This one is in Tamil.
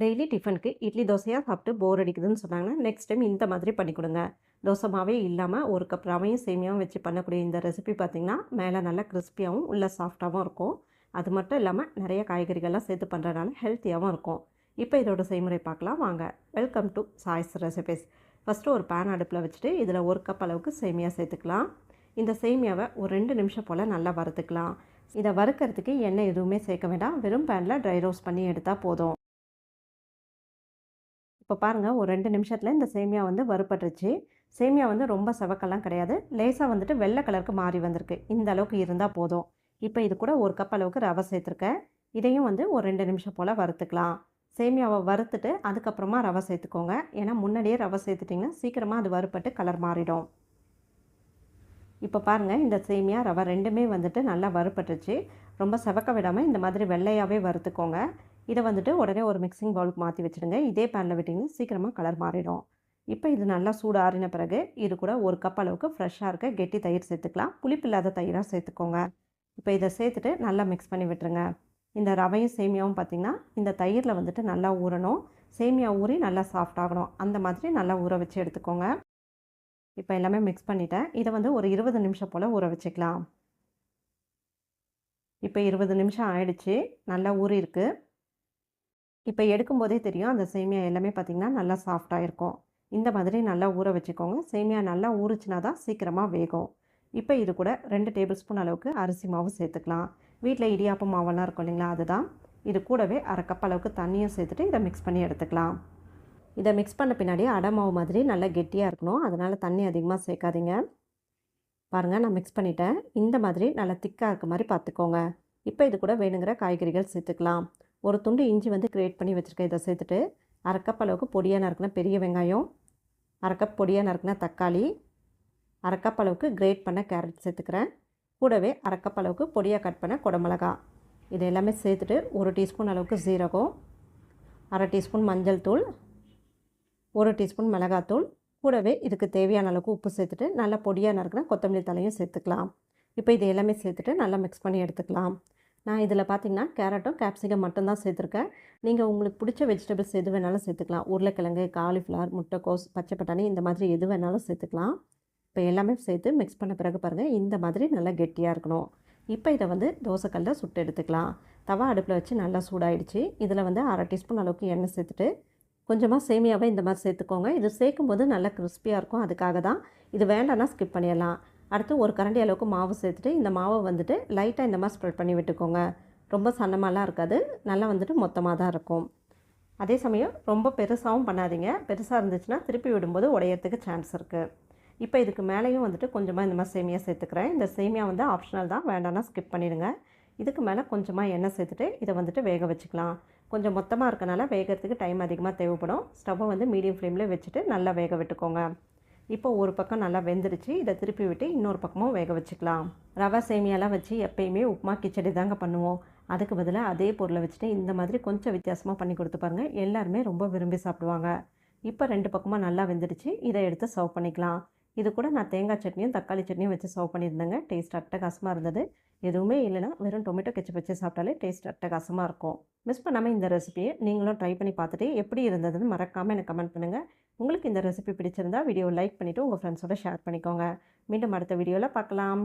டெய்லி டிஃபனுக்கு இட்லி தோசையாக சாப்பிட்டு போர் அடிக்குதுன்னு சொன்னாங்கன்னா நெக்ஸ்ட் டைம் இந்த மாதிரி பண்ணி கொடுங்க. தோசை மாவே இல்லாமல் ஒரு கப் ரவையும் சேமியாவும் வச்சு பண்ணக்கூடிய இந்த ரெசிபி பார்த்திங்கன்னா மேலே நல்லா கிறிஸ்பியாகவும் உள்ளே சாஃப்டாகவும் இருக்கும். அது மட்டும் இல்லாமல் நிறைய காய்கறிகள்லாம் சேர்த்து பண்ணுறதுனால ஹெல்த்தியாகவும் இருக்கும். இப்போ இதோட செய்முறை பார்க்கலாம். வாங்க. Welcome to choice recipes first ஒரு பேன் அடுப்பில் வச்சுட்டு இதில் ஒரு கப் அளவுக்கு சேமியா சேர்த்துக்கலாம். இந்த சேமியாவை ஒரு ரெண்டு நிமிஷம் போல் நல்லா வறுத்துக்கலாம். இதை வறுக்கிறதுக்கு எண்ணெய் எதுவுமே சேர்க்க வேண்டாம். வெறும் பேனில் ட்ரை ரோஸ்ட் பண்ணி எடுத்தால் போதும். இப்போ பாருங்கள் ஒரு ரெண்டு நிமிஷத்தில் இந்த சேமியா வந்து வறுபட்டுருச்சு. சேமியா வந்து ரொம்ப செவக்கெல்லாம் கிடையாது. லேசாக வந்துட்டு வெள்ளை கலருக்கு மாறி வந்திருக்கு. இந்த அளவுக்கு இருந்தால் போதும். இப்போ இது கூட ஒரு கப் அளவுக்கு ரவை சேர்த்துருக்கேன். இதையும் வந்து ஒரு ரெண்டு நிமிஷம் போல் வறுத்துக்கலாம். சேமியாவை வறுத்துட்டு அதுக்கப்புறமா ரவை சேர்த்துக்கோங்க. ஏன்னா முன்னாடியே ரவை சேர்த்துட்டிங்கன்னா சீக்கிரமாக அது வறுப்பட்டு கலர் மாறிடும். இப்போ பாருங்கள் இந்த சேமியா ரவை ரெண்டுமே வந்துட்டு நல்லா வறுப்பட்டுருச்சு ரொம்ப செவக்க விடாமல் இந்த மாதிரி வெள்ளையாகவே வறுத்துக்கோங்க. இதை வந்துட்டு உடனே ஒரு மிக்சிங் பவுலுக்கு மாற்றி வச்சுடுங்க. இதே பேனில் விட்டிங்கன்னா சீக்கிரமாக கலர் மாறிடும். இப்போ இது நல்லா சூடு ஆறின பிறகு இது கூட ஒரு கப் அளவுக்கு ஃப்ரெஷ்ஷாக இருக்க கெட்டி தயிர் சேர்த்துக்கலாம். புளிப்பில்லாத தயிராக சேர்த்துக்கோங்க. இப்போ இதை சேர்த்துட்டு நல்லா மிக்ஸ் பண்ணி விட்டுருங்க. இந்த ரவையும் சேமியாவும் பார்த்திங்கன்னா இந்த தயிரில் வந்துட்டு நல்லா ஊறணும். சேமியா ஊறி நல்லா சாஃப்ட் ஆகணும். அந்த மாதிரி நல்லா ஊற வச்சு எடுத்துக்கோங்க. இப்போ எல்லாமே மிக்ஸ் பண்ணிட்டேன். இதை வந்து ஒரு இருபது நிமிஷம் போல் ஊற வச்சுக்கலாம். இப்போ இருபது நிமிஷம் ஆயிடுச்சு. நல்லா ஊறி இருக்குது இப்போ எடுக்கும்போதே தெரியும். அந்த சேமியா எல்லாமே பார்த்திங்கன்னா நல்லா சாஃப்டாக இருக்கும். இந்த மாதிரி நல்லா ஊற வச்சுக்கோங்க. சேமியா நல்லா ஊறுச்சுனா தான் சீக்கிரமாக வேகும். இப்போ இது கூட ரெண்டு டேபிள் ஸ்பூன் அளவுக்கு அரிசி மாவு சேர்த்துக்கலாம். வீட்டில் இடியாப்பம் மாவெல்லாம் இருக்கும் இல்லைங்களா அதுதான். இது கூடவே அரை கப் அளவுக்கு தண்ணியும் சேர்த்துட்டு இதை மிக்ஸ் பண்ணி எடுத்துக்கலாம். இதை மிக்ஸ் பண்ண பின்னாடி அடை மாவு மாதிரி நல்லா கெட்டியாக இருக்கணும். அதனால் தண்ணி அதிகமாக சேர்க்காதீங்க. பாருங்கள் நான் மிக்ஸ் பண்ணிட்டேன். இந்த மாதிரி நல்லா திக்காக இருக்க மாதிரி பார்த்துக்கோங்க இப்போ இது கூட வேணுங்கிற காய்கறிகள் சேர்த்துக்கலாம். ஒரு துண்டு இஞ்சி வந்து கிரியேட் பண்ணி வச்சுருக்கேன். இதை சேர்த்துட்டு அரை கப் அளவுக்கு பொடியாக நறுக்கின பெரிய வெங்காயம் அரை கப் பொடியாக நறுக்கின தக்காளி அரை கப் அளவுக்கு கிரேட் பண்ண கேரட் சேர்த்துக்கிறேன். கூடவே அரை கப் அளவுக்கு பொடியாக கட் பண்ண குடமிளகா. இது எல்லாமே சேர்த்துட்டு ஒரு டீஸ்பூன் அளவுக்கு சீரகம் அரை டீஸ்பூன் மஞ்சள் தூள் ஒரு டீஸ்பூன் மிளகாத்தூள். கூடவே இதுக்கு தேவையான அளவுக்கு உப்பு சேர்த்துட்டு நல்லா பொடியாக நறுக்கின கொத்தமல்லி தலையும் சேர்த்துக்கலாம். இப்போ இது எல்லாமே சேர்த்துட்டு நல்லா மிக்ஸ் பண்ணி எடுத்துக்கலாம். நான் இதில் பார்த்தீங்கன்னா கேரட்டும் கேப்சிகம் மட்டும்தான் சேர்த்துருக்கேன். நீங்கள் உங்களுக்கு பிடிச்ச வெஜிடபிள்ஸ் எது வேணாலும் சேர்த்துக்கலாம். உருளைக்கிழங்கு காலிஃப்ளவர் முட்டைக்கோஸ் பச்சை பட்டாணி இந்த மாதிரி எது வேணாலும் சேர்த்துக்கலாம். இப்போ எல்லாமே சேர்த்து மிக்ஸ் பண்ண பிறகு பாருங்கள் இந்த மாதிரி நல்லா கெட்டியாக இருக்கணும். இப்போ இதை வந்து தோசைக்கல்லில் சுட்டு எடுத்துக்கலாம். தவா அடுப்பில் வச்சு நல்லா சூடாயிடுச்சு. இதில் வந்து அரை டீஸ்பூன் அளவுக்கு எண்ணெய் சேர்த்துட்டு கொஞ்சமாக சேமியாவை இந்த மாதிரி சேர்த்துக்கோங்க. இது சேர்க்கும்போது நல்லா கிறிஸ்பியாக இருக்கும். அதுக்காக தான். இது வேண்டாம்னா ஸ்கிப் பண்ணிடலாம். அடுத்து ஒரு கரண்டி அளவுக்கு மாவு சேர்த்துட்டு இந்த மாவை வந்துட்டு லைட்டாக இந்த மாதிரி ஸ்ப்ரெட் பண்ணி விட்டுக்கோங்க. ரொம்ப சன்னமாலாம் இருக்காது. நல்லா வந்துட்டு மொத்தமாக தான் இருக்கும். அதே சமயம் ரொம்ப பெருசாகவும் பண்ணாதீங்க. பெருசாக இருந்துச்சுன்னா திருப்பி விடும்போது உடையறதுக்கு சான்ஸ் இருக்குது இப்போ இதுக்கு மேலேயும் வந்துட்டு கொஞ்சமாக இந்த மாதிரி சேமியா சேர்த்துக்கிறேன். இந்த சேமியா வந்து ஆப்ஷனல் தான். வேண்டாம்னா ஸ்கிப் பண்ணிடுங்க. இதுக்கு மேலே கொஞ்சமாக எண்ணெய் சேர்த்துட்டு இதை வந்துட்டு வேக வச்சுக்கலாம். கொஞ்சம் மொத்தமாக இருக்கனால வேகிறதுக்கு டைம் அதிகமாக தேவைப்படும். ஸ்டவ்வை வந்து மீடியம் ஃப்ளேமில் வச்சுட்டு நல்லா வேக விட்டுக்கோங்க. இப்போ ஒரு பக்கம் நல்லா வெந்துருச்சு இதை திருப்பி விட்டு இன்னொரு பக்கமும் வேக வச்சுக்கலாம். ரவை சேமியாலாம் வச்சு எப்பயுமே உப்புமா கிச்சடி தாங்க பண்ணுவோம். அதுக்கு பதிலாக அதே பொருளை வச்சுட்டு இந்த மாதிரி கொஞ்சம் வித்தியாசமாக பண்ணி கொடுத்து பாருங்கள் எல்லாருமே ரொம்ப விரும்பி சாப்பிடுவாங்க. இப்போ ரெண்டு பக்கமாக நல்லா வெந்துடுச்சு இதை எடுத்து சர்வ் பண்ணிக்கலாம். இது கூட நான் தேங்காய் சட்னியும் தக்காளி சட்னியும் வச்சு சர்வ் பண்ணியிருந்தேங்க. டேஸ்ட் அட்டகாசமாக இருந்தது. எதுவுமே இல்லைனா வெறும் டொமேட்டோ கெச்சப் வச்சு சாப்பிட்டாலே டேஸ்ட் அட்டகாசமாக இருக்கும். மிஸ் பண்ணாமல் இந்த ரெசிபியை நீங்களும் ட்ரை பண்ணி பார்த்துட்டு எப்படி இருந்ததுன்னு மறக்காமல் எனக்கு கமெண்ட் பண்ணுங்கள் உங்களுக்கு இந்த ரெசிபி பிடிச்சிருந்தா வீடியோ லைக் பண்ணிவிட்டு உங்கள் ஃப்ரெண்ட்ஸோட ஷேர் பண்ணிக்கோங்க. மீண்டும் அடுத்த வீடியோவில் பார்க்கலாம்.